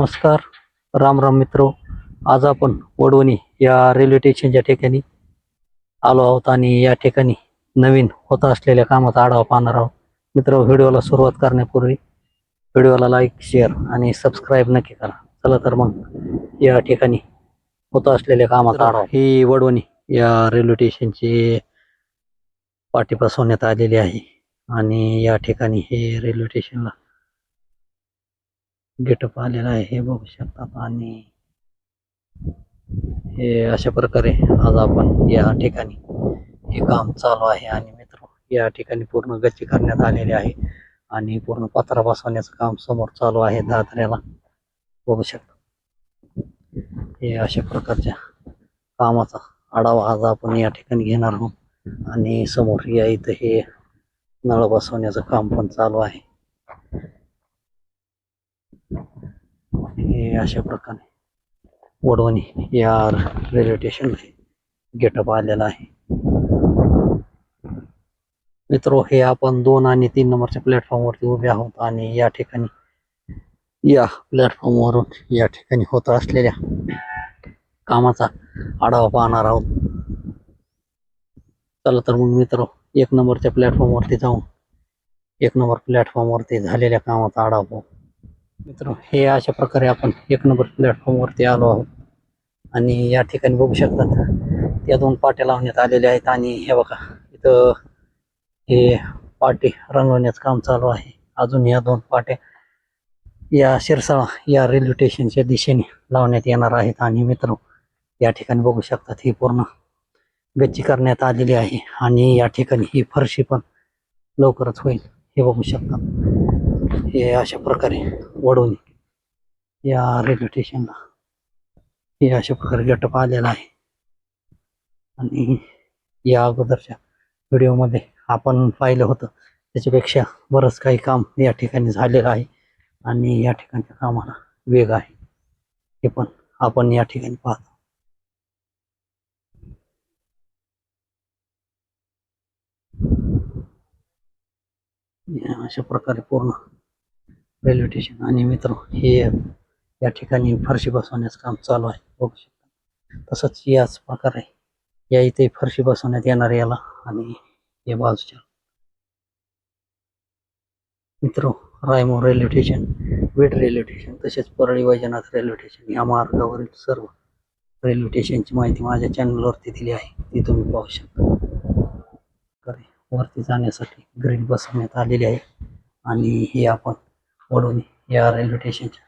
नमस्कार. राम राम मित्र. आज आपण वडवणी या रेल्वे स्टेशनच्या ठिकाणी आलो आहोत आणि या ठिकाणी नवीन होत असलेल्या कामाचा आढावा पाहणार आहोत. मित्र व्हिडिओला सुरुवात करण्यापूर्वी व्हिडिओला लाईक शेअर आणि सबस्क्राईब नक्की करा. चला तर मग या ठिकाणी होत असलेल्या कामाचा आढावा. ही वडवणी या रेल्वे स्टेशनची पाठी बसवण्यात आलेली आहे आणि या ठिकाणी हे रेल्वे स्टेशनला गेटअप आलेला आहे हे बघू शकतात आणि हे अशा प्रकारे आज आपण या ठिकाणी हे काम चालू आहे आणि मित्र या ठिकाणी पूर्ण गच्ची करण्यात आलेली आहे आणि पूर्ण पत्रा बसवण्याचं काम समोर चालू आहे दादऱ्याला. बघू शकता. हे अशा प्रकारच्या कामाचा आढावा आज आपण या ठिकाणी घेणार आहोत. आणि समोर या इथं हे नळ बसवण्याचं काम पण चालू आहे. हे अशा प्रकारे वडवणी या रेल्वे स्टेशन गेटअप आलेला आहे. मित्र हे आपण दोन आणि तीन नंबरच्या प्लॅटफॉर्मवरती उभे आहोत आणि या ठिकाणी या प्लॅटफॉर्मवरून या ठिकाणी होत असलेल्या कामाचा आढावा पाहणार आहोत. चला तर मग मित्र एक नंबरच्या प्लॅटफॉर्मवरती जाऊन एक नंबर प्लॅटफॉर्मवरती झालेल्या कामाचा आढावा पाहू. मित्र हे अशा प्रकारे आपण एक नंबर प्लॅटफॉर्मवरती आलो आहोत. आणि या ठिकाणी बघू शकतात त्या दोन पाट्या लावण्यात आलेल्या आहेत. आणि हे बघा इथं हे पाटे रंगवण्याचं काम चालू आहे. अजून या दोन पाट्या या शिरसाळा या रेल्वे स्टेशनच्या दिशेने लावण्यात येणार आहेत. आणि मित्र या ठिकाणी बघू शकतात ही पूर्ण गच्ची करण्यात आलेली आहे. आणि या ठिकाणी ही फरशी पण लवकरच होईल. हे बघू शकतात. हे अशा प्रकारे वडून या रेल्वे स्टेशनला. हे अशा प्रकारे गटप आलेला आहे. आणि या अगोदरच्या व्हिडिओमध्ये आपण पाहिलं होतं त्याच्यापेक्षा बरंच काही काम या ठिकाणी झालेलं आहे आणि या ठिकाणच्या कामाला वेग आहे. हे पण आपण या ठिकाणी पाहतो. अशा प्रकारे पूर्ण रेल्वे स्टेशन. आणि मित्र हे या ठिकाणी फरशी बसवण्याचं काम चालू आहे. बघू शकता. तसंच याच प्रकारे या इथे फरशी बसवण्यात येणार याला आणि या बाजूच्या. मित्र रायमो रेल्वे स्टेशन वेट रेल्वे स्टेशन तसेच परळी वैजनाथ रेल्वे स्टेशन या मार्गावरील सर्व रेल्वे स्टेशनची माहिती माझ्या चॅनलवरती दिली आहे. ती तुम्ही पाहू शकता. वरती जाण्यासाठी ग्रीड बसवण्यात आलेली आहे. आणि हे आपण वडून या रेल्वे स्टेशनच्या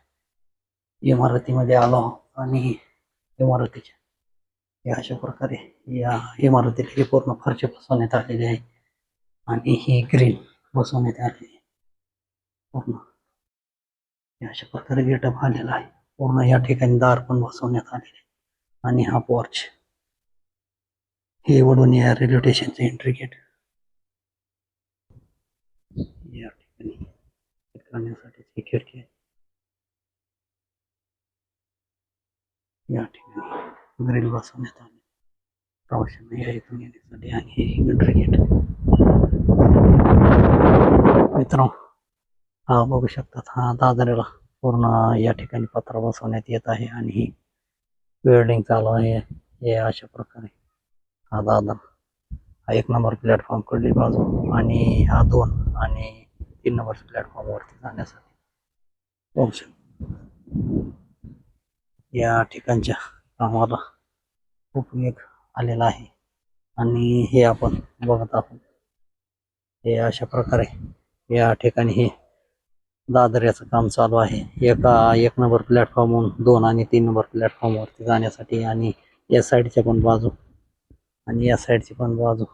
इमारतीमध्ये आलो आणि इमारतीच्या या अशा प्रकारे या इमारतीला हे पूर्ण फरचे बसवण्यात आलेले आहे. आणि ही ग्रीन बसवण्यात आलेली आहे. पूर्ण. या अशा प्रकारे गेटअप आलेला आहे. पूर्ण या ठिकाणी दार पण बसवण्यात आलेले आणि हा पॉर्च हे वडून या रेल्वे स्टेशनचे एंट्री गेट या ठिकाणी करण्यासाठी खिडकी आहे या ठिकाणी ग्रिल बसवण्यात आले प्रवाशांना या इथून येण्यासाठी आणि हे एंट्री गेट मित्र हा बघू शकतात हा दादरेला पूर्ण या ठिकाणी पत्रा बसवण्यात येत आहे आणि ही वेल्डिंग चालू आहे हे अशा प्रकारे हा दादर हा एक नंबर प्लॅटफॉर्म कडली बाजू आणि हा दोन आणि तीन नंबर प्लॅटफॉर्मवरती जाण्यासाठी हो. या ठिकाणच्या कामाला खूप आलेला आहे. आणि हे आपण बघत आहोत. हे अशा प्रकारे या ठिकाणी हे दादऱ्याचं काम चालू आहे. एका एक नंबर प्लॅटफॉर्महून दोन आणि तीन नंबर प्लॅटफॉर्मवरती जाण्यासाठी आणि या साईडच्या पण बाजू आणि या साईडची पण बाजू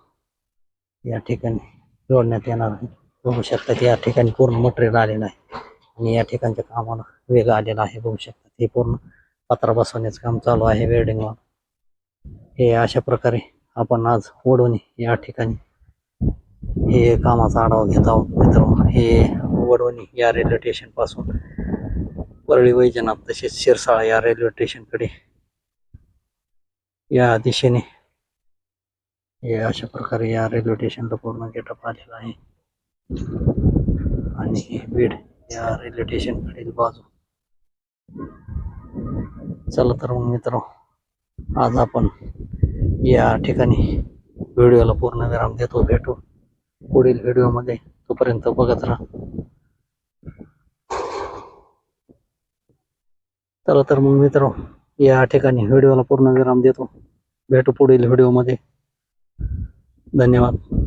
या ठिकाणी जोडण्यात येणार आहे. बघू शकता या ठिकाणी पूर्ण मटेरियल आलेलं आहे. आणि या ठिकाणच्या कामाला वेग आलेला आहे बघू शकता. हे पूर्ण पत्रा बसवण्याचं काम चालू आहे वेल्डिंग हे अशा प्रकारे आपण आज वडवणी या ठिकाणी हे कामाचा आढावा घेत आहोत. मित्र हे वडवणी या रेल्वे स्टेशनपासून परळी वैजनाथ तसेच शिरसाळा या रेल्वे स्टेशनकडे या दिशेने हे अशा प्रकारे या रेल्वे स्टेशनला पूर्ण गेटअप आलेला आहे. आणि हे बीड या रेल्वे स्टेशनकडील बाजू. चला तर मग मित्र आज आपण या ठिकाणी व्हिडिओला पूर्ण विराम देतो भेटू पुढील व्हिडिओमध्ये. तोपर्यंत बघत राहा. चला तर मग मित्र या ठिकाणी व्हिडिओला पूर्ण विराम देतो. भेटू पुढील व्हिडिओमध्ये. धन्यवाद.